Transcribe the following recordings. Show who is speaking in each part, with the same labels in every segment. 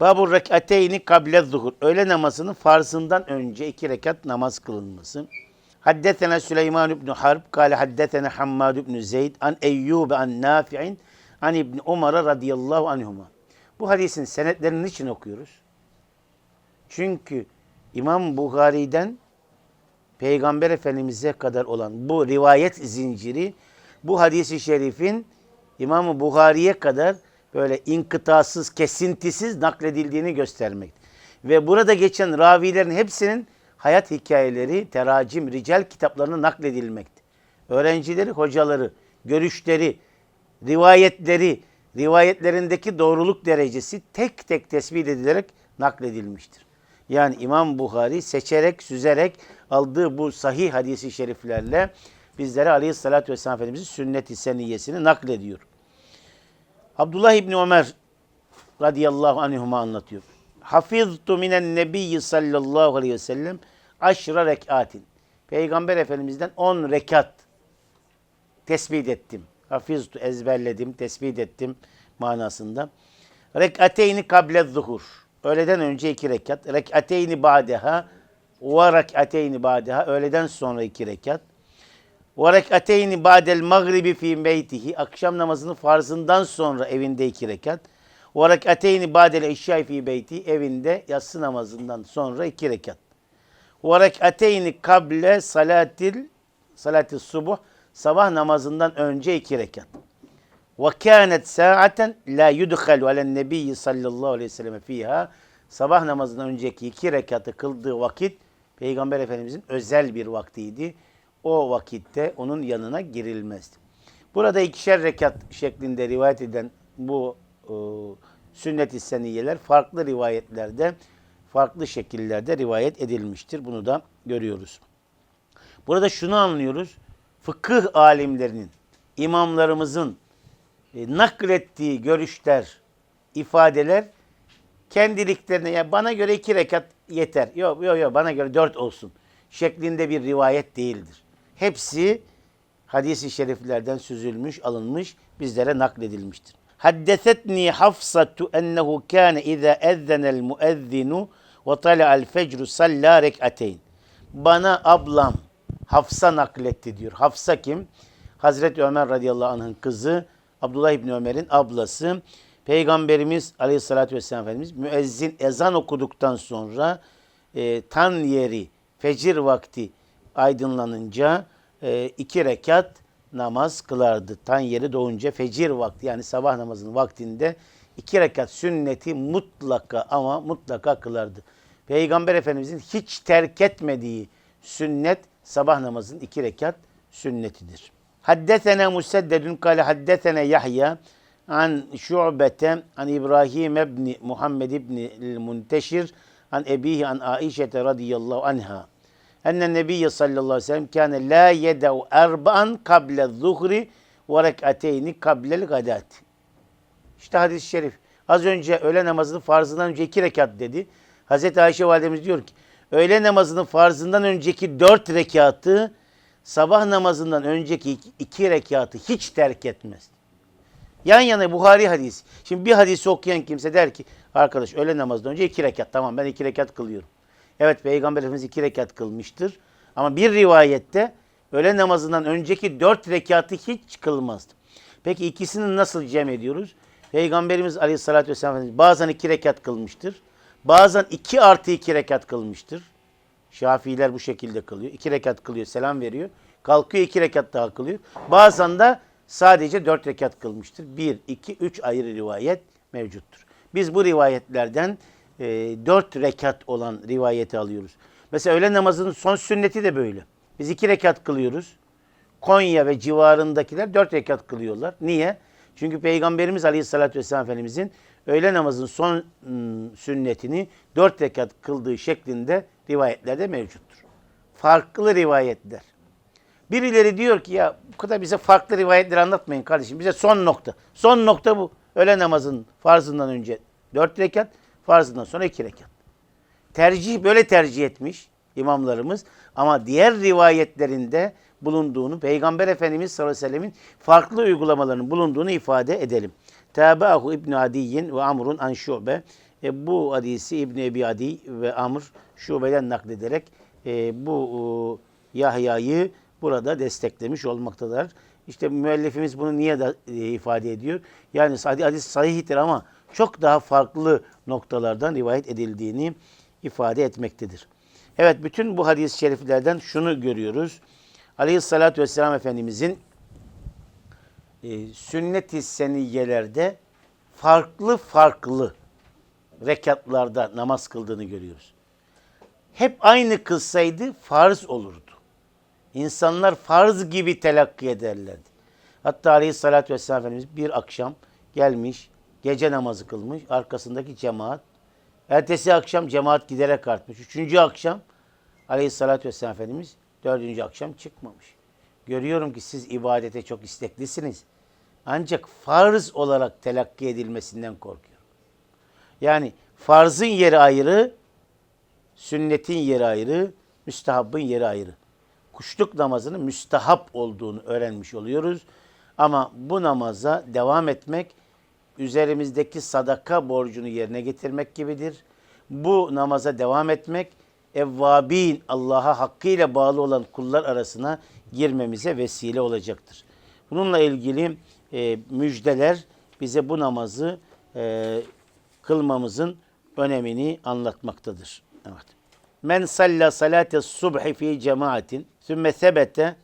Speaker 1: Babu rekateyni kable zuhur. Öğle namazının farzından önce iki rekat namaz kılınması. Haddetena Süleyman ibn Harb, kâle haddetena Hammad ibn Zeyd, an Eyyub an Nafi'in, an İbn Umar radıyallahu anhuma. Bu hadisin senetlerini niçin okuyoruz? Çünkü İmam Bukhari'den Peygamber Efendimiz'e kadar olan bu rivayet zinciri bu hadisi şerifin İmam-ı Bukhari'ye kadar böyle inkıtasız, kesintisiz nakledildiğini göstermekte. Ve burada geçen ravilerin hepsinin hayat hikayeleri, teracim, rical kitaplarına nakledilmekte. Öğrencileri, hocaları, görüşleri, rivayetleri, rivayetlerindeki doğruluk derecesi tek tek tespit edilerek nakledilmiştir. Yani İmam Bukhari seçerek, süzerek aldığı bu sahih hadisi şeriflerle bizlere Aleyhisselatü Vesselam Efendimizin sünnet-i seniyyesini naklediyor. Abdullah İbni Ömer radıyallahu anhuma anlatıyor. Hafiztu minen nebiyyi sallallahu aleyhi ve sellem aşra rekatin. Peygamber Efendimiz'den 10 rekat tespit ettim. Hafiztu ezberledim, tespit ettim manasında. Rekateyni kable zuhur. Öğleden önce iki rekat. Rekateyni ba'deha ve rekateyni ba'deha. Öğleden sonra iki rekat. Ve rekateyni ba'del magribi fi beytihi. Akşam namazının farzından sonra evinde iki rekat. Ve rekateyni ba'del eşyai fi beyti. Evinde yatsı namazından sonra iki rekat. Ve rekateyni kable salatil salatil subuh. Sabah namazından önce iki rekat. Ve kânet sa'aten la yudhalu alen nebiyyi sallallahu aleyhi ve sellem fiha. Sabah namazından önceki iki rekatı kıldığı vakit Peygamber Efendimizin özel bir vaktiydi. O vakitte onun yanına girilmezdi. Burada ikişer rekat şeklinde rivayet eden bu e, sünnet-i seniyeler farklı rivayetlerde, farklı şekillerde rivayet edilmiştir. Bunu da görüyoruz. Burada şunu anlıyoruz. Fıkıh alimlerinin, imamlarımızın e, naklettiği görüşler, ifadeler kendiliklerine ya bana göre iki rekat yeter. Yok yok yok bana göre dört olsun şeklinde bir rivayet değildir. Hepsi hadisi şeriflerden süzülmüş, alınmış, bizlere nakledilmiştir. Haddesetni Hafsatu ennehu kâne izâ ezzenel muezzinu ve tala'al fecru salla rek'ateyn. Bana ablam Hafsa nakletti diyor. Hafsa kim? Hazreti Ömer radıyallahu anh'ın kızı, Abdullah İbni Ömer'in ablası. Peygamberimiz aleyhissalatü vesselam Efendimiz müezzin ezan okuduktan sonra e, tan yeri fecir vakti aydınlanınca e, iki rekat namaz kılardı. Tan yeri doğunca fecir vakti yani sabah namazının vaktinde iki rekat sünneti mutlaka ama mutlaka kılardı. Peygamber Efendimizin hiç terk etmediği sünnet sabah namazının iki rekat sünnetidir. Haddesene Museddedun kale haddesene Yahya an Şu'bete an İbrahim ibni Muhammed ibni Munteşir an ebihi an Aişe radıyallahu anha. Enne Nebiyye sallallahu aleyhi ve sellem kâne la yedev erba'an kable zuhri ve rek'ateyni kablel gadati. İşte hadis-i şerif. Az önce öğle namazının farzından önce iki rekat dedi. Hazreti Ayşe validemiz diyor ki öğle namazının farzından önceki dört rekatı sabah namazından önceki iki rekatı hiç terk etmez. Yan yana Buhari hadisi. Şimdi bir hadisi okuyan kimse der ki arkadaş öğle namazından önce iki rekat tamam ben iki rekat kılıyorum. Evet Peygamber Efendimiz iki rekat kılmıştır. Ama bir rivayette öğle namazından önceki dört rekatı hiç kılmazdı. Peki ikisini nasıl cem ediyoruz? Peygamberimiz Aleyhisselatü Vesselam Efendimiz bazen iki rekat kılmıştır. Bazen iki artı iki rekat kılmıştır. Şafiiler bu şekilde kılıyor. İki rekat kılıyor, selam veriyor. Kalkıyor iki rekat daha kılıyor. Bazen de sadece dört rekat kılmıştır. Bir, iki, üç ayrı rivayet mevcuttur. Biz bu rivayetlerden e, dört rekat olan rivayeti alıyoruz. Mesela öğle namazının son sünneti de böyle. Biz iki rekat kılıyoruz. Konya ve civarındakiler dört rekat kılıyorlar. Niye? Çünkü Peygamberimiz Aleyhisselatü Vesselam Efendimizin öğle namazının son ım, sünnetini dört rekat kıldığı şeklinde rivayetlerde mevcuttur. Farklı rivayetler. Birileri diyor ki ya bu kadar bize farklı rivayetleri anlatmayın kardeşim. Bize son nokta. Son nokta bu. Öğle namazının farzından önce dört rekat, farzından sonra iki rekat. Tercih böyle tercih etmiş imamlarımız. Ama diğer rivayetlerinde bulunduğunu, Peygamber Efendimiz sallallahu aleyhi ve sellemin farklı uygulamalarının bulunduğunu ifade edelim. Tabi'ahu İbn Adiyyin ve Amrun an Şu'be. E, bu hadisi İbn Ebi Adi ve Amr şubeden naklederek e, bu e, Yahya'yı burada desteklemiş olmaktadır. İşte müellifimiz bunu niye da, e, ifade ediyor? Yani hadis sahihtir ama çok daha farklı noktalardan rivayet edildiğini ifade etmektedir. Evet bütün bu hadis-i şeriflerden şunu görüyoruz. Aleyhissalatü vesselam Efendimizin e, sünnet-i seniyelerde farklı farklı rekatlarda namaz kıldığını görüyoruz. Hep aynı kılsaydı farz olurdu. İnsanlar farz gibi telakki ederlerdi. Hatta Aleyhisselatü Vesselam Efendimiz bir akşam gelmiş, gece namazı kılmış, arkasındaki cemaat. Ertesi akşam cemaat giderek artmış. Üçüncü akşam Aleyhisselatü Vesselam Efendimiz dördüncü akşam çıkmamış. Görüyorum ki siz ibadete çok isteklisiniz. Ancak farz olarak telakki edilmesinden korkuyorum. Yani farzın yeri ayrı, sünnetin yeri ayrı, müstehabbın yeri ayrı. Kuşluk namazının müstehap olduğunu öğrenmiş oluyoruz. Ama bu namaza devam etmek üzerimizdeki sadaka borcunu yerine getirmek gibidir. Bu namaza devam etmek evvabin Allah'a hakkıyla bağlı olan kullar arasına girmemize vesile olacaktır. Bununla ilgili e, müjdeler bize bu namazı e, kılmamızın önemini anlatmaktadır. Evet. Men salla salate subhi fi cemaatin sümme sebete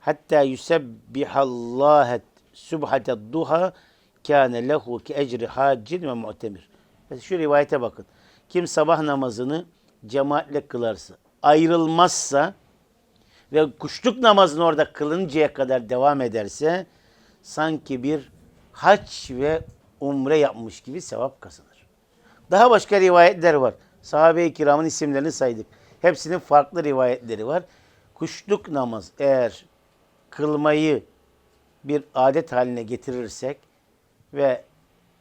Speaker 1: hatta yusebbihallaha subhate duha kâne lehu ki ecri haccin ve mu'temir. Şu rivayete bakın. Kim sabah namazını cemaatle kılarsa, ayrılmazsa ve kuşluk namazını orada kılıncaya kadar devam ederse sanki bir hac ve umre yapmış gibi sevap kazanır. Daha başka rivayetler var. Sahabe-i kiramın isimlerini saydık. Hepsinin farklı rivayetleri var. Kuşluk namaz eğer kılmayı bir adet haline getirirsek ve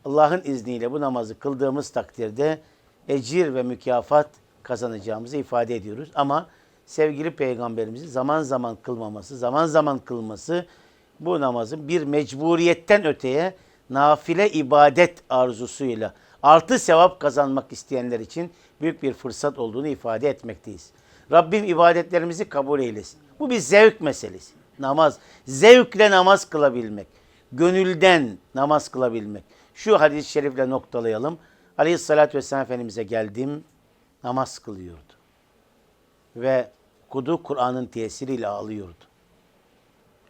Speaker 1: Allah'ın izniyle bu namazı kıldığımız takdirde ecir ve mükafat kazanacağımızı ifade ediyoruz. Ama sevgili peygamberimizin zaman zaman kılmaması, zaman zaman kılması bu namazın bir mecburiyetten öteye nafile ibadet arzusuyla artı sevap kazanmak isteyenler için büyük bir fırsat olduğunu ifade etmekteyiz. Rabbim ibadetlerimizi kabul eylesin. Bu bir zevk meselesi. Namaz. Zevkle namaz kılabilmek. Gönülden namaz kılabilmek. Şu hadis-i şerifle noktalayalım. Aleyhissalatü vesselam Efendimiz'e geldim. Namaz kılıyordu. Ve kudu Kur'an'ın tesiriyle ağlıyordu.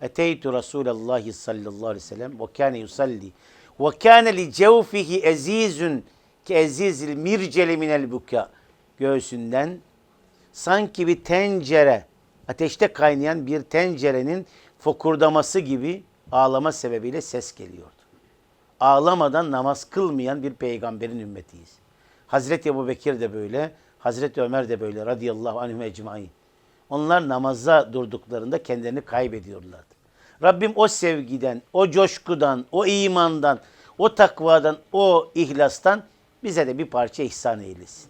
Speaker 1: Eteytu Resulallah sallallahu aleyhi ve sellem ve kâne yusalli ve kâne li cevfihi ezizun ki ezizil mirceli minel buka. Göğsünden sanki bir tencere, ateşte kaynayan bir tencerenin fokurdaması gibi ağlama sebebiyle ses geliyordu. Ağlamadan namaz kılmayan bir peygamberin ümmetiyiz. Hazreti Ebu Bekir de böyle, Hazreti Ömer de böyle radıyallahu anhum ecmain. Onlar namaza durduklarında kendilerini kaybediyorlardı. Rabbim o sevgiden, o coşkudan, o imandan, o takvadan, o ihlastan bize de bir parça ihsan eylesin.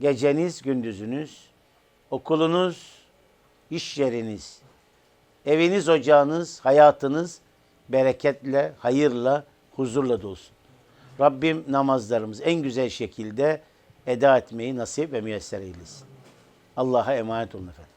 Speaker 1: Geceniz, gündüzünüz, okulunuz, iş yeriniz, eviniz, ocağınız, hayatınız bereketle, hayırla, huzurla dolsun. Rabbim namazlarımızı en güzel şekilde eda etmeyi nasip ve müyesser eylesin. Allah'a emanet olun efendim.